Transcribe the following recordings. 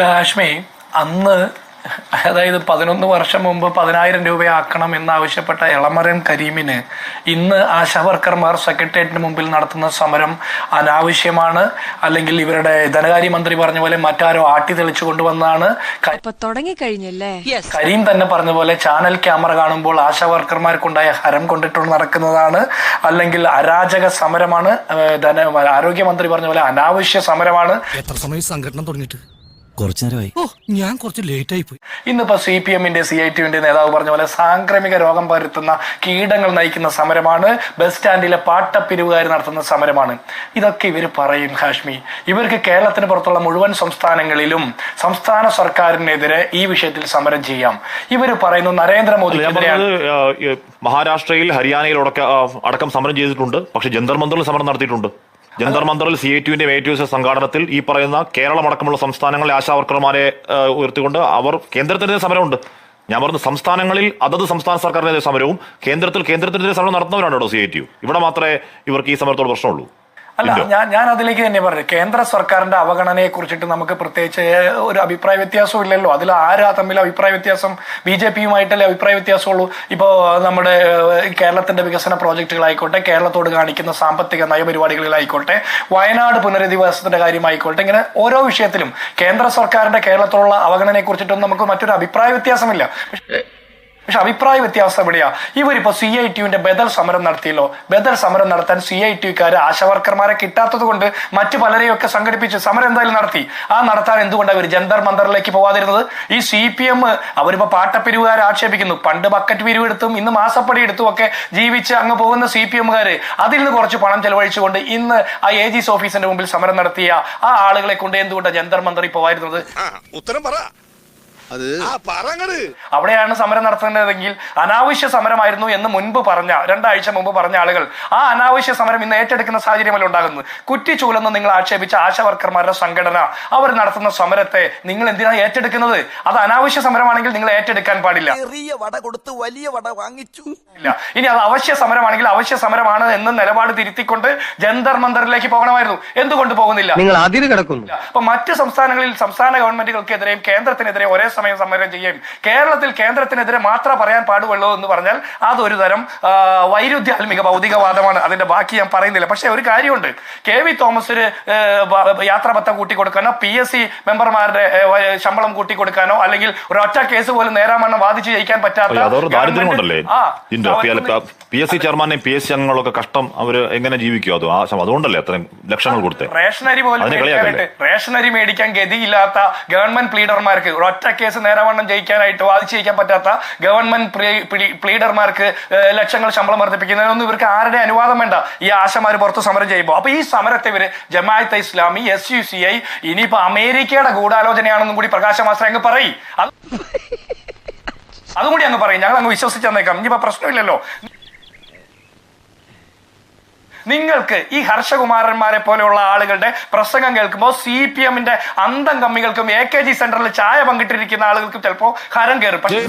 ലാഷ്മി അന്ന് അതായത് പതിനൊന്ന് വർഷം മുമ്പ് പതിനായിരം രൂപയാക്കണം എന്നാവശ്യപ്പെട്ട എളമരം കരീമിന് ഇന്ന് ആശാവർക്കർമാർ സെക്രട്ടേറിയറ്റിന് മുമ്പിൽ നടത്തുന്ന സമരം അനാവശ്യമാണ്. അല്ലെങ്കിൽ ഇവരുടെ ധനകാര്യമന്ത്രി പറഞ്ഞ പോലെ മറ്റാരോ ആട്ടി തെളിച്ചു കൊണ്ടുവന്നാണ് കരീം തന്നെ പറഞ്ഞ പോലെ ചാനൽ ക്യാമറ കാണുമ്പോൾ ആശാവർക്കർമാർക്കുണ്ടായ ഹരം കൊണ്ടിട്ട് നടക്കുന്നതാണ്. അല്ലെങ്കിൽ അരാജക സമരമാണ് ധന ആരോഗ്യമന്ത്രി പറഞ്ഞ പോലെ അനാവശ്യ സമരമാണ്. എത്ര സമയം സംഘടന തുടങ്ങിയിട്ട്? കുറച്ചു നേരമായി ഓ ഞാൻ കുറച്ച് ലേറ്റ് ആയി പോയി ഇന്നിപ്പോ സി പി എമ്മിന്റെ സി ഐ ടിയുടെ നേതാവ് പറഞ്ഞ പോലെ സാംക്രമിക രോഗം പരത്തുന്ന കീടങ്ങൾ നയിക്കുന്ന സമരമാണ് ബസ് സ്റ്റാൻഡിലെ പാട്ടപ്പിരിവുകാർ നടത്തുന്ന സമരമാണ്. ഇതൊക്കെ ഇവർ പറയും ഹാഷ്മി. ഇവർക്ക് കേരളത്തിന് പുറത്തുള്ള മുഴുവൻ സംസ്ഥാനങ്ങളിലും സംസ്ഥാന സർക്കാരിനെതിരെ ഈ വിഷയത്തിൽ സമരം ചെയ്യാം. ഇവർ പറയുന്നു നരേന്ദ്രമോദി മഹാരാഷ്ട്രയിൽ ഹരിയാനയിൽ അടക്കം സമരം ചെയ്തിട്ടുണ്ട്. പക്ഷെ ജന്തർ മന്ദറിൽ സമരം നടത്തിയിട്ടുണ്ട്. ജന്തർ മന്ദറിൽ സി ഐ ടിയുവിന്റെ എ ടി സംഘാടനത്തിൽ ഈ പറയുന്ന കേരളം അടക്കമുള്ള സംസ്ഥാനങ്ങളിലെ ആശാവർക്കർമാരെ ഉയർത്തിക്കൊണ്ട് അവർ കേന്ദ്രത്തിനെതിരെ സമരമുണ്ട്. ഞാൻ പറഞ്ഞു സംസ്ഥാനങ്ങളിൽ അതത് സംസ്ഥാന സർക്കാരിനെതിരെ സമരവും കേന്ദ്രത്തിൽ കേന്ദ്രത്തിനെതിരെ സമരം നടത്തുന്നവരാണ് കേട്ടോ സി ഐ ടി യു. ഇവിടെ മാത്രമേ ഇവർക്ക് ഈ സമരത്തോട് പ്രശ്നമുള്ളൂ. അല്ല ഞാൻ ഞാൻ അതിലേക്ക് തന്നെ പറഞ്ഞു കേന്ദ്ര സർക്കാരിന്റെ അവഗണനയെ കുറിച്ചിട്ട് നമുക്ക് പ്രത്യേകിച്ച് ഒരു അഭിപ്രായ വ്യത്യാസവും ഇല്ലല്ലോ. അതിൽ ആരാ തമ്മിൽ അഭിപ്രായ വ്യത്യാസം? ബി ജെ പിയുമായിട്ടല്ലേ അഭിപ്രായ വ്യത്യാസമുള്ളൂ. ഇപ്പോൾ നമ്മുടെ കേരളത്തിന്റെ വികസന പ്രോജക്റ്റുകളായിക്കോട്ടെ കേരളത്തോട് കാണിക്കുന്ന സാമ്പത്തിക നയപരിപാടികളിലായിക്കോട്ടെ വയനാട് പുനരധിവാസത്തിന്റെ കാര്യമായിക്കോട്ടെ ഇങ്ങനെ ഓരോ വിഷയത്തിലും കേന്ദ്ര സർക്കാരിന്റെ കേരളത്തോടുള്ള അവഗണനയെ കുറിച്ചിട്ടൊന്നും നമുക്ക് മറ്റൊരു അഭിപ്രായ വ്യത്യാസമില്ല. പക്ഷെ അഭിപ്രായ വ്യത്യാസം എവിടെയാ? ഇവരിപ്പോ സി ഐ ടിയുവിന്റെ ബദൽ സമരം നടത്തിയല്ലോ. ബദൽ സമരം നടത്താൻ സി ഐ ടിക്കാര് ആശാവർക്കർമാരെ കിട്ടാത്തത് കൊണ്ട് മറ്റു പലരെയൊക്കെ സംഘടിപ്പിച്ച് സമരം എന്തായാലും നടത്തി. ആ നടത്താൻ എന്തുകൊണ്ട് അവർ ജന്തർ മന്ദറിലേക്ക് പോവാതിരുന്നത്? ഈ സി പി എം അവരിപ്പോ പാട്ടപ്പിരിവുകാരെ ആക്ഷേപിക്കുന്നു. പണ്ട് ബക്കറ്റ് പിരിവ് എടുത്തും ഇന്ന് മാസപ്പടി എടുത്തും ഒക്കെ ജീവിച്ച് അങ്ങ് പോകുന്ന സി പി എമ്മുകാര് അതിൽ നിന്ന് കുറച്ച് പണം ചെലവഴിച്ചുകൊണ്ട് ഇന്ന് ആ എ ജിസ് ഓഫീസിന്റെ മുമ്പിൽ സമരം നടത്തിയ ആ ആളുകളെ കൊണ്ട് എന്തുകൊണ്ട് ജന്തർ മന്ദറിൽ പോവായിരുന്നത് ഉത്തരം പറ. അത് ആ പറങ്ങട്. അവിടെയാണ് സമരം നടത്തുന്നതെങ്കിൽ അനാവശ്യ സമരമായിരുന്നു എന്ന് മുൻപ് പറഞ്ഞ രണ്ടാഴ്ച മുമ്പ് പറഞ്ഞ ആളുകൾ. ആ അനാവശ്യ സമരം ഇന്ന് ഏറ്റെടുക്കുന്ന സാഹചര്യമല്ല ഉണ്ടാകുന്നത്? കുറ്റിച്ചൂലെന്ന് നിങ്ങൾ ആക്ഷേപിച്ച ആശാവർക്കർമാരുടെ സംഘടന. അവർ നടത്തുന്ന സമരത്തെ നിങ്ങൾ എന്തിനാണ് ഏറ്റെടുക്കുന്നത്? അത് അനാവശ്യ സമരമാണെങ്കിൽ നിങ്ങൾ ഏറ്റെടുക്കാൻ പാടില്ല. ചെറിയ വട കൊടുത്ത് വലിയ വട വാങ്ങിച്ചു. ഇല്ല. ഇനി അത് അവശ്യ സമരമാണെങ്കിൽ അവശ്യ സമരമാണ് എന്ന് നിലപാട് തിരുത്തിക്കൊണ്ട് ജന്തർ മന്ദറിലേക്ക് പോകണമായിരുന്നു. എന്തുകൊണ്ട് പോകുന്നില്ല? നിങ്ങൾ അതിര് കിടക്കുന്നു. അപ്പൊ മറ്റ് സംസ്ഥാനങ്ങളിൽ സംസ്ഥാന ഗവൺമെന്റുകൾക്കെതിരെയും കേന്ദ്രത്തിനെതിരെ ഒരേ സമയം സമരം ചെയ്യും. കേരളത്തിൽ കേന്ദ്രത്തിനെതിരെ മാത്രം പറയാൻ പാടുള്ളൂ എന്ന് പറഞ്ഞാൽ അതൊരു തരം വൈരുദ്ധ്യാത്മിക ഭൗതികവാദമാണ്. അതിന്റെ ബാക്കി ഞാൻ പറയുന്നില്ല. പക്ഷേ ഒരു കാര്യമുണ്ട്. കെ വി തോമസിന് യാത്രാപത്തം കൂട്ടിക്കൊടുക്കാനോ പി എസ് സി മെമ്പർമാരുടെ ശമ്പളം കൂട്ടിക്കൊടുക്കാനോ അല്ലെങ്കിൽ ഒരു ഒറ്റ കേസ് പോലും നേരാമണ്ണം വാദിച്ച് ജയിക്കാൻ പറ്റാത്ത പി എസ് സി ചെയർമാനെയും പി എസ് സി അംഗങ്ങളൊക്കെ കഷ്ടം അവർ എങ്ങനെ ജീവിക്കും അത്? ആ അതുകൊണ്ടല്ലേ അത്രയും ലക്ഷങ്ങൾ കൊടുത്തേ? റേഷനരി പോലും റേഷനരി മേടിക്കാൻ ഗതിയില്ലാത്ത ഗവൺമെന്റ് പ്ലീഡർമാർക്ക് ഒരൊറ്റ കേസ് നേരാവണ്ണം ജയിക്കാനായിട്ട് വാദിച്ച് ജയിക്കാൻ പറ്റാത്ത ഗവൺമെന്റ് പ്ലീ- പ്ലീ- പ്ലീഡർമാർക്ക് ലക്ഷങ്ങൾ ശമ്പളം വർദ്ധിപ്പിക്കുന്നതിനൊന്നും ഇവർക്ക് ആരുടെ അനുവാദം വേണ്ട? ഈ ആശമാർ പുറത്ത് സമരം ചെയ്യുമ്പോൾ. അപ്പൊ ഈ സമരത്തെ ഇവർ Jamaat-e Islami S U C I ഇനിയിപ്പോ അമേരിക്കയുടെ ഗൂഢാലോചനയാണെന്നും കൂടി പ്രകാശമാസ്ത്ര മാസ്റ്റർ അങ്ങ് പറയും. അത് അതും കൂടി അങ്ങ് പറയും. ഞങ്ങൾ അങ്ങ് വിശ്വസിച്ചു തന്നേക്കാം. ഇനിയിപ്പോ പ്രശ്നമില്ലല്ലോ. നിങ്ങൾക്ക് ഈ ഹർഷകുമാരന്മാരെ പോലെയുള്ള ആളുകളുടെ പ്രസംഗം കേൾക്കുമ്പോൾ സി പി എമ്മിന്റെ അന്തം കമ്മികൾക്കും എ കെ ജി സെന്ററിൽ ചായ പങ്കിട്ടിരിക്കുന്ന ആളുകൾക്കും ചിലപ്പോ ഹരം കയറും. പക്ഷേ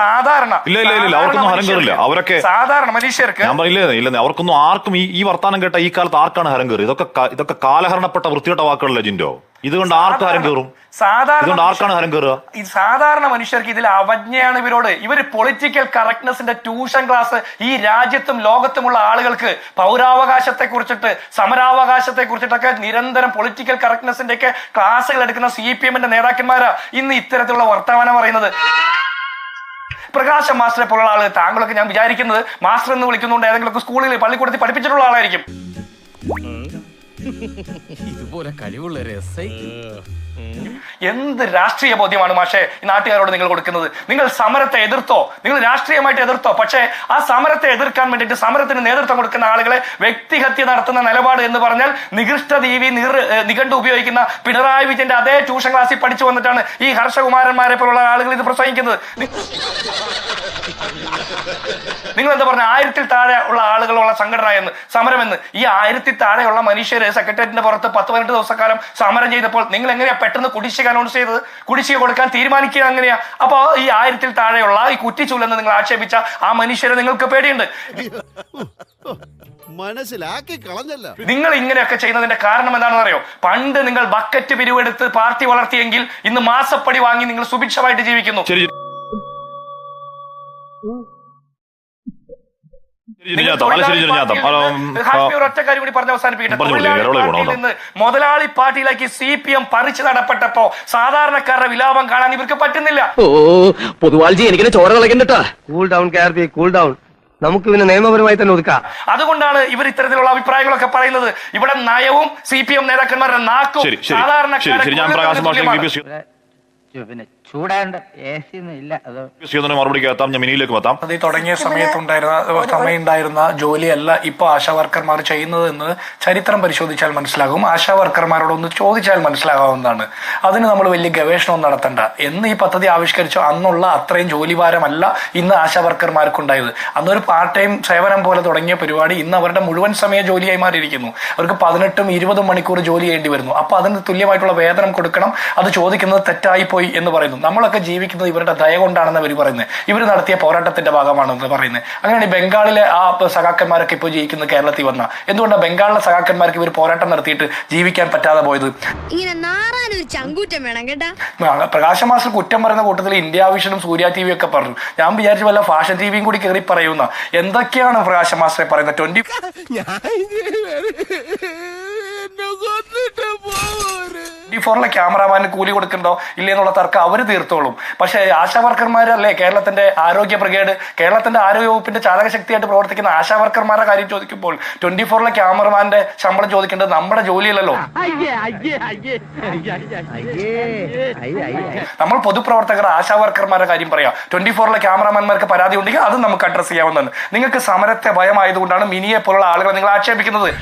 സാധാരണ. ഇല്ല ഇല്ല ഇല്ല അവർക്കൊന്നും ഹരം കയറില്ല. അവരൊക്കെ സാധാരണ മനുഷ്യർക്ക് ഞാൻ പറയില്ലേ ഇല്ല അവർക്കൊന്നും ആർക്കും ഈ ഈ വർത്താനം കേട്ട ഈ കാലത്ത് ആർക്കാണ് ഹരം കയറി ഇതൊക്കെ ഇതൊക്കെ കാലഹരണപ്പെട്ട വൃത്തികെട്ട വാക്കുകളല്ലേ ജിൻഡോ? ഇതുകൊണ്ട് ആർക്ക് ഹരം കയറും? സാധാരണ ഇതുകൊണ്ട് ആർക്കാണ് ഹരം കയറുക? ഈ സാധാരണ മനുഷ്യർക്ക് ഇതിൽ അവജ്ഞയാണ് ഇവരോട്. ഇവർ പൊളിറ്റിക്കൽ കറക്റ്റ്നെസിന്റെ ട്യൂഷൻ ക്ലാസ് ഈ രാജ്യത്തും ലോകത്തുമുള്ള ആളുകൾക്ക് പൗരാവകാശത്തെ കുറിച്ചിട്ട് സമരാവകാശത്തെ കുറിച്ചിട്ടൊക്കെ നിരന്തരം പൊളിറ്റിക്കൽ കറക്റ്റ്നെസിന്റെ ഒക്കെ ക്ലാസ്സുകൾ എടുക്കുന്ന സി പി എമ്മിന്റെ നേതാക്കന്മാരാ ഇന്ന് ഇത്തരത്തിലുള്ള വർത്തമാനം പറയുന്നത്. പ്രകാശം മാസ്റ്ററെ പോലുള്ള ആൾ താങ്കളൊക്കെ ഞാൻ വിചാരിക്കുന്നത് മാസ്റ്റർ എന്ന് വിളിക്കുന്നുണ്ട് ഏതെങ്കിലും സ്കൂളിൽ പള്ളിക്കൂടത്തിൽ പഠിപ്പിച്ചിട്ടുള്ള ആളായിരിക്കും. ഇതുപോലെ കഴിവുള്ള രസൈ എന്ത് രാഷ്ട്രീയ ബോധ്യമാണ് മാഷെ നാട്ടുകാരോട് നിങ്ങൾ കൊടുക്കുന്നത്? നിങ്ങൾ സമരത്തെ എതിർത്തോ? നിങ്ങൾ രാഷ്ട്രീയമായിട്ട് എതിർത്തോ? പക്ഷേ ആ സമരത്തെ എതിർക്കാൻ വേണ്ടിയിട്ട് സമരത്തിന് നേതൃത്വം കൊടുക്കുന്ന ആളുകളെ വ്യക്തിഹത്യ നടത്തുന്ന നിലപാട് എന്ന് പറഞ്ഞാൽ നികൃഷ്ട ദീവി നിഘണ്ടു ഉപയോഗിക്കുന്ന പിണറായി വിജയന്റെ അതേ ട്യൂഷൻ ക്ലാസ്സിൽ പഠിച്ചു വന്നിട്ടാണ് ഈ ഹർഷകുമാരന്മാരെ പോലുള്ള ആളുകൾ ഇത് പ്രസംഗിക്കുന്നത്. നിങ്ങൾ എന്താ പറഞ്ഞ? ആയിരത്തിൽ താഴെ ഉള്ള ആളുകളുള്ള സംഘടന എന്ന് സമരം എന്ന് ഈ ആയിരത്തിൽ താഴെയുള്ള മനുഷ്യര് സെക്രട്ടേറിയറ്റിന്റെ പുറത്ത് പത്ത് പതിനെട്ട് ദിവസക്കാലം സമരം ചെയ്തപ്പോൾ നിങ്ങൾ എങ്ങനെയാ പെട്ടെന്ന് കുടിശ്ശിക അനൗൺസ് ചെയ്തത്. കുടിശ്ശിക കൊടുക്കാൻ തീരുമാനിക്കുക അങ്ങനെയാ. അപ്പൊ ഈ ആയിരത്തിൽ താഴെയുള്ള ഈ കുറ്റിച്ചൂലെന്ന് നിങ്ങൾ ആക്ഷേപിച്ച ആ മനുഷ്യരെ നിങ്ങൾക്ക് പേടിയുണ്ട്. മനസ്സിലാക്കി കളഞ്ഞല്ല. നിങ്ങൾ ഇങ്ങനെയൊക്കെ ചെയ്യുന്നതിന്റെ കാരണം എന്താണെന്ന് അറിയോ? പണ്ട് നിങ്ങൾ ബക്കറ്റ് പിരിവെടുത്ത് പാർട്ടി വളർത്തിയെങ്കിൽ ഇന്ന് മാസപ്പടി വാങ്ങി നിങ്ങൾ സുഭിക്ഷമായിട്ട് ജീവിക്കുന്നു. ശരി. ഒറ്റ കാര്യം കൂടി പറഞ്ഞ് അവസാനിപ്പിക്കട്ടെ പറഞ്ഞു കൊടുക്ക്, തൊഴിലാളി ഇടവേള പാർട്ടിയിൽ വേണം. നിന്ന് മുതലാളി പാർട്ടിയിലേക്ക് സി പി എം പറിച്ചു നടപ്പെട്ടപ്പോ സാധാരണക്കാരുടെ വിലാപം കാണാൻ ഇവർക്ക് പറ്റുന്നില്ല. ഓ പൊതുവാൾജി എനിക്ക് ചോര cool down K B cool down നമുക്ക് പിന്നെ നിയമപരമായി തന്നെ ഒതുക്കാം. അതുകൊണ്ടാണ് ഇവർ ഇത്തരത്തിലുള്ള അഭിപ്രായങ്ങളൊക്കെ പറയുന്നത്. ഇവിടെ നയവും സി പി എം നേതാക്കന്മാരുടെ നാക്കും സാധാരണക്കാരുടെ ചൂടാണ്ട് എ സി ഒന്നും ഇല്ല. അത് ശ്രീധരന് മറുപടിക്ക് എത്താം ഞാൻ മിനിയിലേക്ക് എത്താം അത് ഈ തുടങ്ങിയ സമയത്തുണ്ടായിരുന്ന സമയമുണ്ടായിരുന്ന ജോലിയല്ല ഇപ്പോൾ ആശാ വർക്കർമാർ ചെയ്യുന്നത് എന്ന് ചരിത്രം പരിശോധിച്ചാൽ മനസ്സിലാകും. ആശാ വർക്കർമാരോടൊന്ന് ചോദിച്ചാൽ മനസ്സിലാകാവുന്നതാണ്. അതിന് നമ്മൾ വലിയ ഗവേഷണവും നടത്തണ്ട. എന്ന് ഈ പദ്ധതി ആവിഷ്കരിച്ചോ അന്നുള്ള അത്രയും ജോലിഭാരമല്ല ഇന്ന് ആശാ വർക്കർമാർക്കുണ്ടായത്. അന്നൊരു പാർട്ട് ടൈം സേവനം പോലെ തുടങ്ങിയ പരിപാടി ഇന്ന് അവരുടെ മുഴുവൻ സമയ ജോലിയായി മാറിയിരിക്കുന്നു. അവർക്ക് പതിനെട്ടും ഇരുപതും മണിക്കൂർ ജോലി ചെയ്യേണ്ടി വരുന്നു. അപ്പോൾ അതിന് തുല്യമായിട്ടുള്ള വേതനം കൊടുക്കണം. അത് ചോദിക്കുന്നത് തെറ്റായി പോയി എന്ന് പറയുന്നു. നമ്മളൊക്കെ ജീവിക്കുന്നത് ഇവരുടെ ദയ കൊണ്ടാണെന്ന് അവർ പറയുന്നത് ഇവർ നടത്തിയ പോരാട്ടത്തിന്റെ ഭാഗമാണെന്ന് പറയുന്നത് അങ്ങനെയാണ് ഈ ബംഗാളിലെ ആ സഖാക്കന്മാരൊക്കെ ഇപ്പോൾ ജീവിക്കുന്നത് കേരളത്തിൽ വന്ന. എന്തുകൊണ്ടാണ് ബംഗാളിലെ സഖാക്കന്മാർക്ക് ഇവർ പോരാട്ടം നടത്തിയിട്ട് ജീവിക്കാൻ പറ്റാതെ പോയത്? ഇങ്ങനെ ഒരു ചങ്കൂറ്റം വേണം കേട്ടാ. പ്രകാശ മാസ്റ്റർ കുറ്റം പറയുന്ന കൂട്ടത്തിൽ ഇന്ത്യ വിഷനും സൂര്യ ടി വി ഒക്കെ പറഞ്ഞു. ഞാൻ വിചാരിച്ചു വല്ല ഫാഷൻ ടി വിയും കൂടി കയറി പറയുന്ന എന്തൊക്കെയാണ് പ്രകാശ മാസ്റ്ററെ പറയുന്നത്? ട്വന്റി ഫോറിലെ ക്യാമറാമാന് കൂലി കൊടുക്കണ്ടോ? ഇല്ലേ എന്നുള്ള തർക്കം അവർ തീർത്തോളും. പക്ഷേ ആശാ വർക്കർമാരല്ലേ കേരളത്തിന്റെ ആരോഗ്യ ബ്രിഗേഡ്? കേരളത്തിന്റെ ആരോഗ്യ വകുപ്പിന്റെ ചാലകശക്തിയായിട്ട് പ്രവർത്തിക്കുന്ന ആശാ വർക്കർമാരുടെ കാര്യം ചോദിക്കുമ്പോൾ ട്വന്റി ഫോറിലെ ക്യാമറമാന്റെ ശമ്പളം ചോദിക്കേണ്ടത് നമ്മുടെ ജോലിയല്ലല്ലോ. നമ്മൾ പൊതുപ്രവർത്തകർ ആശാ വർക്കർമാരുടെ കാര്യം പറയാം. ട്വന്റി ഫോറിലെ ക്യാമറാമാൻമാർക്ക് പരാതി ഉണ്ടെങ്കിൽ അതും നമുക്ക് അഡ്രസ് ചെയ്യാവുന്നതാണ്. നിങ്ങൾക്ക് സമരത്തെ ഭയമായതുകൊണ്ടാണ് മിനിയെ പോലുള്ള ആളുകളെ നിങ്ങൾ ആക്ഷേപിക്കുന്നത്.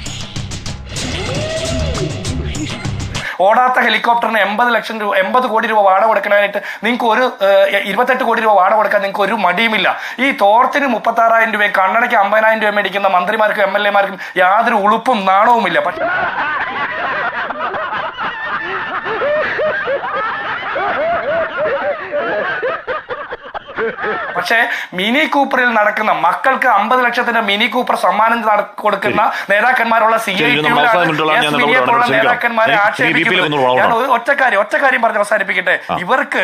ഓടാത്ത ഹെലികോപ്റ്ററിന് എൺപത് ലക്ഷം രൂപ എൺപത് കോടി രൂപ വാടക കൊടുക്കാനായിട്ട് നിങ്ങൾക്ക് ഒരു ഇരുപത്തെട്ട് കോടി രൂപ വാടക കൊടുക്കാൻ നിങ്ങൾക്ക് ഒരു മടിയുമില്ല. ഈ തോർത്തിന് മുപ്പത്തി ആറായിരം രൂപയും കണ്ണടയ്ക്ക് അമ്പതിനായിരം രൂപ മേടിക്കുന്ന മന്ത്രിമാർക്കും എം എൽ എമാർക്കും യാതൊരു ഉളുപ്പും നാണവുമില്ല. പക്ഷേ പക്ഷേ മിനി കൂപ്പറിൽ നടക്കുന്ന മക്കൾക്ക് അമ്പത് ലക്ഷത്തിന്റെ മിനി കൂപ്പർ സമ്മാനം കൊടുക്കുന്ന നേതാക്കന്മാരുള്ള സി ഐ. നേതാക്കന്മാരെ ആക്ഷേപിക്കുന്നു ആക്ഷേപിക്കുന്നത് ഞാൻ പോകണം. ഒരു ഒറ്റ കാര്യം ഒറ്റ കാര്യം പറഞ്ഞ് അവസാനിപ്പിക്കട്ടെ ഇവർക്ക്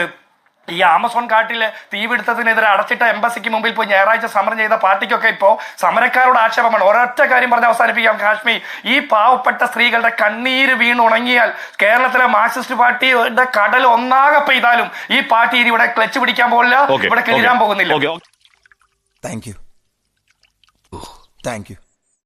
ഈ ആമസോൺ കാട്ടിലെ തീപിടുത്തത്തിനെതിരെ അടച്ചിട്ട എംബസിക്ക് മുമ്പിൽ പോയി ഞായറാഴ്ച സമരം ചെയ്ത പാർട്ടിക്കൊക്കെ ഇപ്പോ സമരക്കാരോട് ആക്ഷേപമാണ്. ഒരൊറ്റ കാര്യം പറഞ്ഞ് അവസാനിപ്പിക്കാം കാശ്മീർ. ഈ പാവപ്പെട്ട സ്ത്രീകളുടെ കണ്ണീര് വീണുണങ്ങിയാൽ കേരളത്തിലെ മാർക്സിസ്റ്റ് പാർട്ടിയുടെ കടൽ ഒന്നാകെ പെയ്താലും ഈ പാർട്ടി ഇനി ഇവിടെ ക്ലച്ച് പിടിക്കാൻ പോകില്ല ഇവിടെ കിഴിയാൻ പോകുന്നില്ല. Thank you thank you